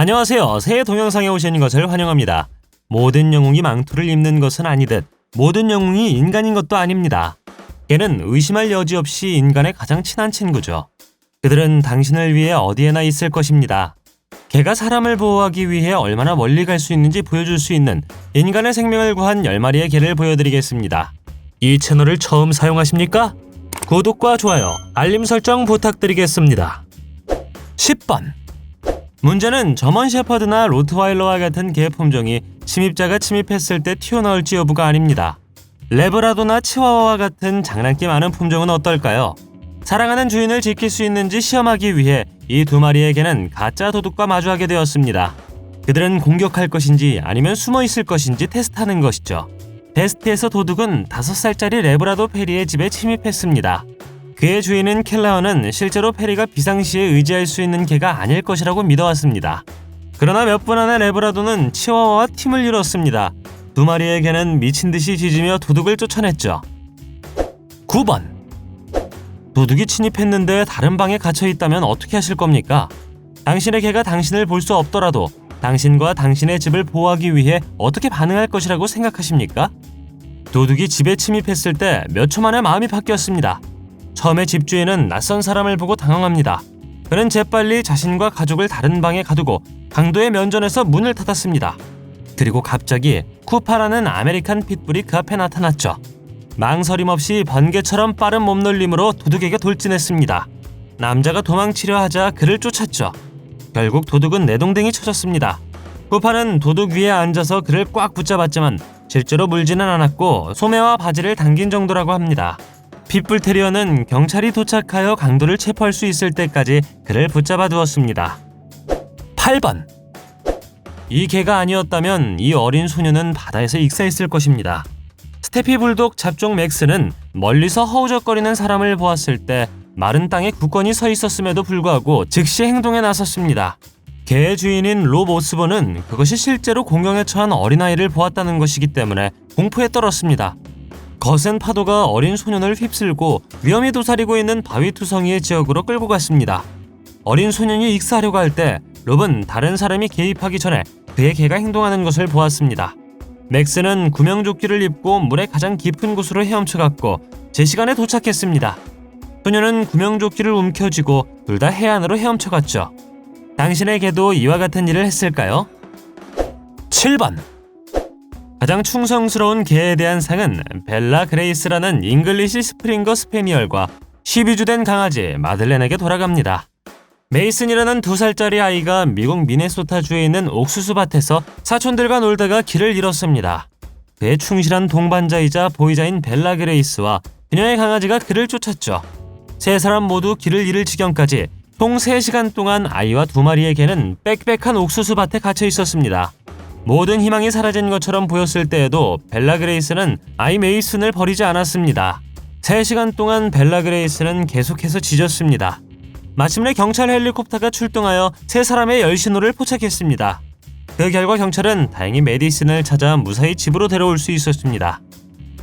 안녕하세요. 새 동영상에 오신 것을 환영합니다. 모든 영웅이 망토를 입는 것은 아니듯 모든 영웅이 인간인 것도 아닙니다. 걔는 의심할 여지 없이 인간의 가장 친한 친구죠. 그들은 당신을 위해 어디에나 있을 것입니다. 개가 사람을 보호하기 위해 얼마나 멀리 갈 수 있는지 보여줄 수 있는 인간의 생명을 구한 10마리의 개를 보여드리겠습니다. 이 채널을 처음 사용하십니까? 구독과 좋아요, 알림 설정 부탁드리겠습니다. 10번 문제는 저먼 셰퍼드나 로트와일러와 같은 개 품종이 침입자가 침입했을 때 튀어나올지 여부가 아닙니다. 레브라도나 치와와와 같은 장난기 많은 품종은 어떨까요? 사랑하는 주인을 지킬 수 있는지 시험하기 위해 이 두 마리의 개는 가짜 도둑과 마주하게 되었습니다. 그들은 공격할 것인지 아니면 숨어 있을 것인지 테스트하는 것이죠. 테스트에서 도둑은 5살짜리 레브라도 페리의 집에 침입했습니다. 그의 주인은 켈라어는 실제로 페리가 비상시에 의지할 수 있는 개가 아닐 것이라고 믿어왔습니다. 그러나 몇 분 안에 레브라도는 치와와와 팀을 이뤘습니다. 두 마리의 개는 미친 듯이 짖으며 도둑을 쫓아냈죠. 9번 도둑이 침입했는데 다른 방에 갇혀 있다면 어떻게 하실 겁니까? 당신의 개가 당신을 볼 수 없더라도 당신과 당신의 집을 보호하기 위해 어떻게 반응할 것이라고 생각하십니까? 도둑이 집에 침입했을 때 몇 초 만에 마음이 바뀌었습니다. 처음에 집주인은 낯선 사람을 보고 당황합니다. 그는 재빨리 자신과 가족을 다른 방에 가두고 강도의 면전에서 문을 닫았습니다. 그리고 갑자기 쿠파라는 아메리칸 핏불이 그 앞에 나타났죠. 망설임 없이 번개처럼 빠른 몸놀림으로 도둑에게 돌진했습니다. 남자가 도망치려 하자 그를 쫓았죠. 결국 도둑은 내동댕이 쳐졌습니다. 쿠파는 도둑 위에 앉아서 그를 꽉 붙잡았지만 실제로 물지는 않았고 소매와 바지를 당긴 정도라고 합니다. 핏불 테리어는 경찰이 도착하여 강도를 체포할 수 있을 때까지 그를 붙잡아 두었습니다. 8번 이 개가 아니었다면 이 어린 소녀는 바다에서 익사했을 것입니다. 스테피 불독 잡종 맥스는 멀리서 허우적거리는 사람을 보았을 때 마른 땅에 굳건히 서 있었음에도 불구하고 즉시 행동에 나섰습니다. 개의 주인인 로 모스버는 그것이 실제로 공경에 처한 어린아이를 보았다는 것이기 때문에 공포에 떨었습니다. 거센 파도가 어린 소년을 휩쓸고 위험이 도사리고 있는 바위투성이의 지역으로 끌고 갔습니다. 어린 소년이 익사하려고 할 때 롭은 다른 사람이 개입하기 전에 그의 개가 행동하는 것을 보았습니다. 맥스는 구명조끼를 입고 물의 가장 깊은 곳으로 헤엄쳐갔고 제 시간에 도착했습니다. 소녀는 구명조끼를 움켜쥐고 둘 다 해안으로 헤엄쳐갔죠. 당신의 개도 이와 같은 일을 했을까요? 7번 가장 충성스러운 개에 대한 상은 벨라 그레이스라는 잉글리시 스프링거 스페니얼과 12주 된 강아지 마들렌에게 돌아갑니다. 메이슨이라는 두 살짜리 아이가 미국 미네소타주에 있는 옥수수 밭에서 사촌들과 놀다가 길을 잃었습니다. 그의 충실한 동반자이자 보이자인 벨라 그레이스와 그녀의 강아지가 그를 쫓았죠. 세 사람 모두 길을 잃을 지경까지 총 3시간 동안 아이와 두 마리의 개는 빽빽한 옥수수 밭에 갇혀 있었습니다. 모든 희망이 사라진 것처럼 보였을 때에도 벨라 그레이스는 아이 메이슨을 버리지 않았습니다. 3시간 동안 벨라 그레이스는 계속해서 짖었습니다. 마침내 경찰 헬리콥터가 출동하여 세 사람의 열신호를 포착했습니다. 그 결과 경찰은 다행히 메디슨을 찾아 무사히 집으로 데려올 수 있었습니다.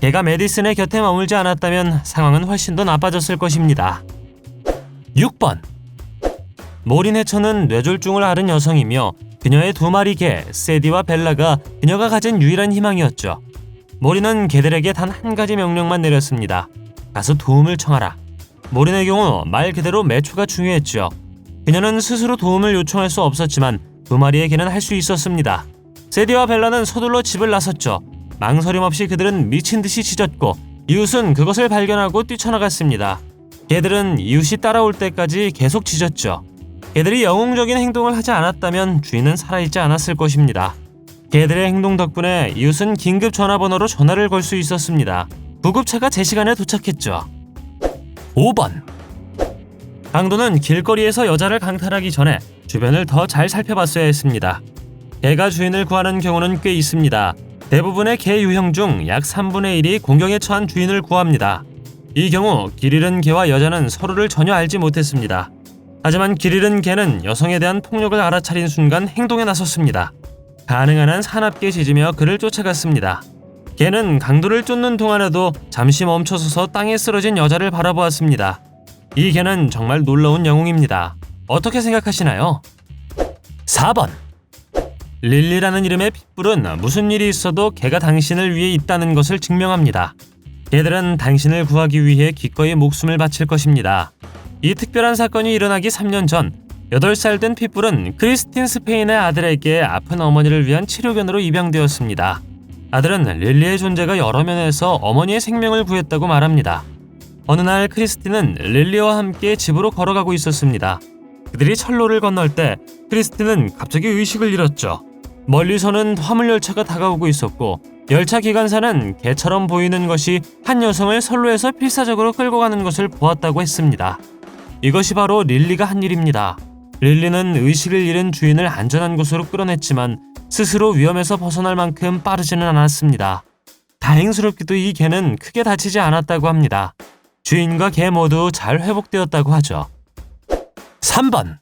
걔가 메디슨의 곁에 머물지 않았다면 상황은 훨씬 더 나빠졌을 것입니다. 6번 모린 해처는 뇌졸중을 앓은 여성이며 그녀의 두 마리 개 세디와 벨라가 그녀가 가진 유일한 희망이었죠. 모리는 개들에게 단 한 가지 명령만 내렸습니다. 가서 도움을 청하라. 모린의 경우 말 그대로 매초가 중요했죠. 그녀는 스스로 도움을 요청할 수 없었지만 두 마리의 개는 할 수 있었습니다. 세디와 벨라는 서둘러 집을 나섰죠. 망설임 없이 그들은 미친 듯이 짖었고 이웃은 그것을 발견하고 뛰쳐나갔습니다. 개들은 이웃이 따라올 때까지 계속 짖었죠. 개들이 영웅적인 행동을 하지 않았다면 주인은 살아있지 않았을 것입니다. 개들의 행동 덕분에 이웃은 긴급 전화번호로 전화를 걸 수 있었습니다. 구급차가 제 시간에 도착했죠. 5번 강도는 길거리에서 여자를 강탈하기 전에 주변을 더 잘 살펴봤어야 했습니다. 개가 주인을 구하는 경우는 꽤 있습니다. 대부분의 개 유형 중 약 3분의 1이 공경에 처한 주인을 구합니다. 이 경우 길 잃은 개와 여자는 서로를 전혀 알지 못했습니다. 하지만 길 잃은 개는 여성에 대한 폭력을 알아차린 순간 행동에 나섰습니다. 가능한 한 사납게 짖으며 그를 쫓아갔습니다. 개는 강도를 쫓는 동안에도 잠시 멈춰서서 땅에 쓰러진 여자를 바라보았습니다. 이 개는 정말 놀라운 영웅입니다. 어떻게 생각하시나요? 4번 릴리라는 이름의 핏불은 무슨 일이 있어도 개가 당신을 위해 있다는 것을 증명합니다. 개들은 당신을 구하기 위해 기꺼이 목숨을 바칠 것입니다. 이 특별한 사건이 일어나기 3년 전 8살 된 핏불은 크리스틴 스페인의 아들에게 아픈 어머니를 위한 치료견으로 입양되었습니다. 아들은 릴리의 존재가 여러 면에서 어머니의 생명을 구했다고 말합니다. 어느 날 크리스틴은 릴리와 함께 집으로 걸어가고 있었습니다. 그들이 철로를 건널 때 크리스틴은 갑자기 의식을 잃었죠. 멀리서는 화물 열차가 다가오고 있었고 열차 기관사는 개처럼 보이는 것이 한 여성을 선로에서 필사적으로 끌고 가는 것을 보았다고 했습니다. 이것이 바로 릴리가 한 일입니다. 릴리는 의식을 잃은 주인을 안전한 곳으로 끌어냈지만 스스로 위험에서 벗어날 만큼 빠르지는 않았습니다. 다행스럽게도 이 개는 크게 다치지 않았다고 합니다. 주인과 개 모두 잘 회복되었다고 하죠. 3번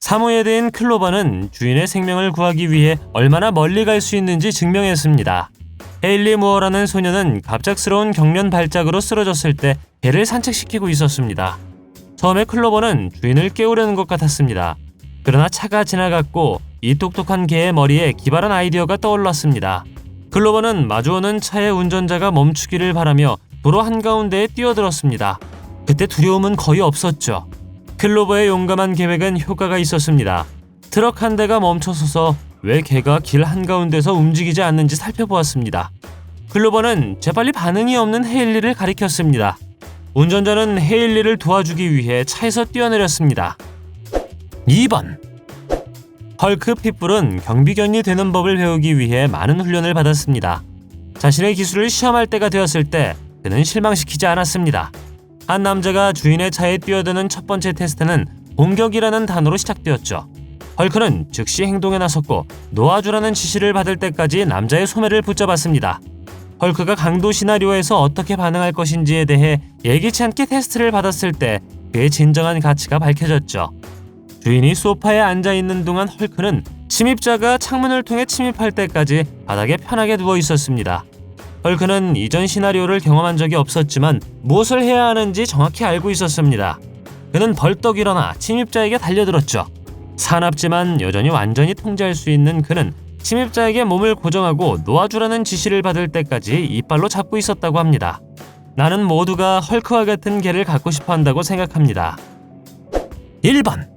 사모예드인 클로버는 주인의 생명을 구하기 위해 얼마나 멀리 갈 수 있는지 증명했습니다. 헤일리 무어라는 소녀는 갑작스러운 경련 발작으로 쓰러졌을 때 개를 산책시키고 있었습니다. 처음에 클로버는 주인을 깨우려는 것 같았습니다. 그러나 차가 지나갔고 이 똑똑한 개의 머리에 기발한 아이디어가 떠올랐습니다. 클로버는 마주오는 차의 운전자가 멈추기를 바라며 도로 한가운데에 뛰어들었습니다. 그때 두려움은 거의 없었죠. 클로버의 용감한 계획은 효과가 있었습니다. 트럭 한 대가 멈춰서서 왜 개가 길 한가운데서 움직이지 않는지 살펴보았습니다. 클로버는 재빨리 반응이 없는 헤일리를 가리켰습니다. 운전자는 헤일리를 도와주기 위해 차에서 뛰어내렸습니다. 2번 헐크 핏불은 경비견이 되는 법을 배우기 위해 많은 훈련을 받았습니다. 자신의 기술을 시험할 때가 되었을 때 그는 실망시키지 않았습니다. 한 남자가 주인의 차에 뛰어드는 첫 번째 테스트는 공격이라는 단어로 시작되었죠. 헐크는 즉시 행동에 나섰고 놓아주라는 지시를 받을 때까지 남자의 소매를 붙잡았습니다. 헐크가 강도 시나리오에서 어떻게 반응할 것인지에 대해 예기치 않게 테스트를 받았을 때 그의 진정한 가치가 밝혀졌죠. 주인이 소파에 앉아 있는 동안 헐크는 침입자가 창문을 통해 침입할 때까지 바닥에 편하게 누워 있었습니다. 헐크는 이전 시나리오를 경험한 적이 없었지만 무엇을 해야 하는지 정확히 알고 있었습니다. 그는 벌떡 일어나 침입자에게 달려들었죠. 사납지만 여전히 완전히 통제할 수 있는 그는 침입자에게 몸을 고정하고 놓아주라는 지시를 받을 때까지 이빨로 잡고 있었다고 합니다. 나는 모두가 헐크와 같은 개를 갖고 싶어 한다고 생각합니다. 1번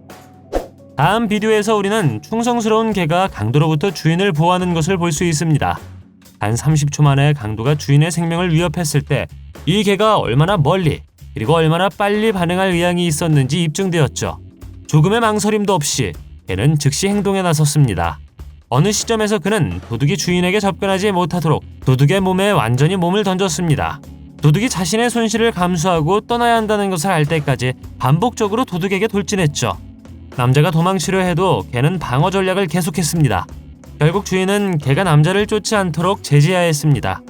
다음 비디오에서 우리는 충성스러운 개가 강도로부터 주인을 보호하는 것을 볼 수 있습니다. 단 30초 만에 강도가 주인의 생명을 위협했을 때 이 개가 얼마나 멀리 그리고 얼마나 빨리 반응할 의향이 있었는지 입증되었죠. 조금의 망설임도 없이 개는 즉시 행동에 나섰습니다. 어느 시점에서 그는 도둑이 주인에게 접근하지 못하도록 도둑의 몸에 완전히 몸을 던졌습니다. 도둑이 자신의 손실을 감수하고 떠나야 한다는 것을 알 때까지 반복적으로 도둑에게 돌진했죠. 남자가 도망치려 해도 개는 방어 전략을 계속했습니다. 결국 주인은 개가 남자를 쫓지 않도록 제지하였습니다.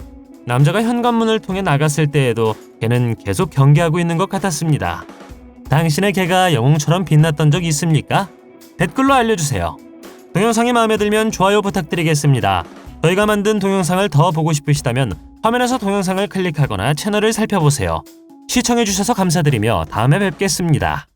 남자가 현관문을 통해 나갔을 때에도 개는 계속 경계하고 있는 것 같았습니다. 당신의 개가 영웅처럼 빛났던 적 있습니까? 댓글로 알려주세요. 동영상이 마음에 들면 좋아요 부탁드리겠습니다. 저희가 만든 동영상을 더 보고 싶으시다면 화면에서 동영상을 클릭하거나 채널을 살펴보세요. 시청해주셔서 감사드리며 다음에 뵙겠습니다.